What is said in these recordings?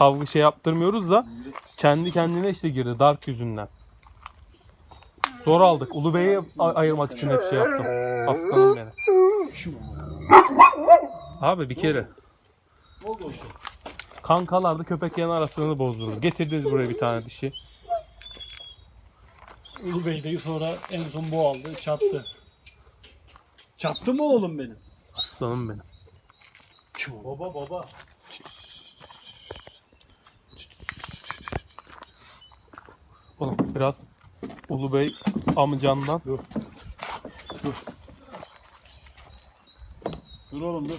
kavga şey yaptırmıyoruz da kendi kendine işte girdi dark yüzünden. Zor aldık. Ulu Bey'i a- ayırmak için hep şey yaptım. Aslanım benim. Abi bir kere kankalarda köpek yan arasını bozdurur. Getirdiniz buraya bir tane dişi. Ulu Bey de sonra en son bu aldı. Çattı. Çattı mı oğlum benim? Aslanım benim. Baba baba. Oğlum biraz Ulu Bey amcandan Dur oğlum dur.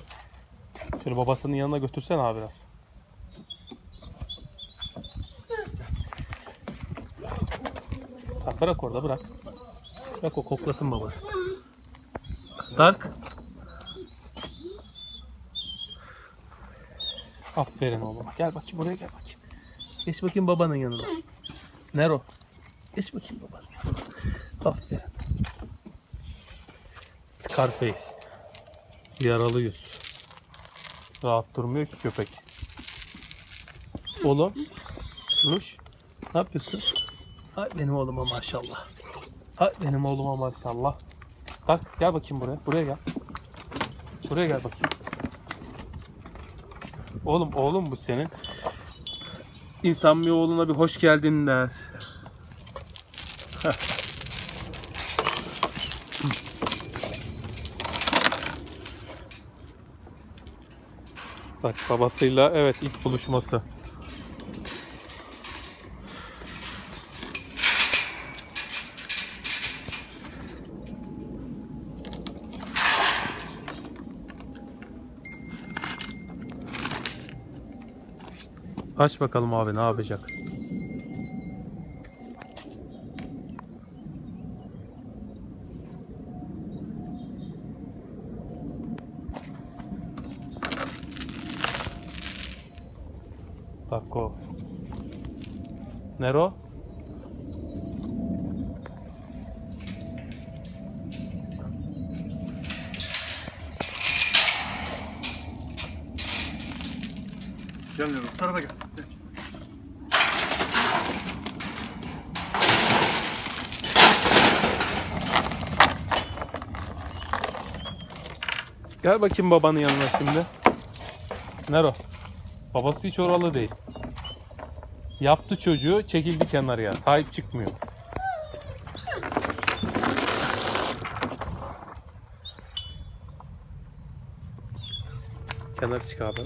şöyle babasının yanına götürsen abi biraz. Ha, bırak orada bırak. Bırak o koklasın babası. Dark. Aferin oğlum. Gel bakayım buraya gel bakayım. Geç bakayım babanın yanına. Nero. Geç bakayım yanına. Aferin. Scarface. Yaralı yüz. Rahat durmuyor ki köpek. Oğlum. Ruş. Ne yapıyorsun? Ay benim oğluma maşallah. Ay benim oğluma maşallah. Bak gel bakayım buraya. Buraya gel. Buraya gel bakayım. Oğlum oğlum bu senin. İnsan bir oğluna bir hoş geldin der. Bak babasıyla evet ilk buluşması. Aç bakalım abi ne yapacak. Bak o. Nero? Gel Nero, bu tarafa gel. Gel bakayım babanın yanına şimdi. Nero. Babası hiç oralı değil. Yaptı çocuğu, çekildi kenarıya. Sahip çıkmıyor. Kenara çık abi.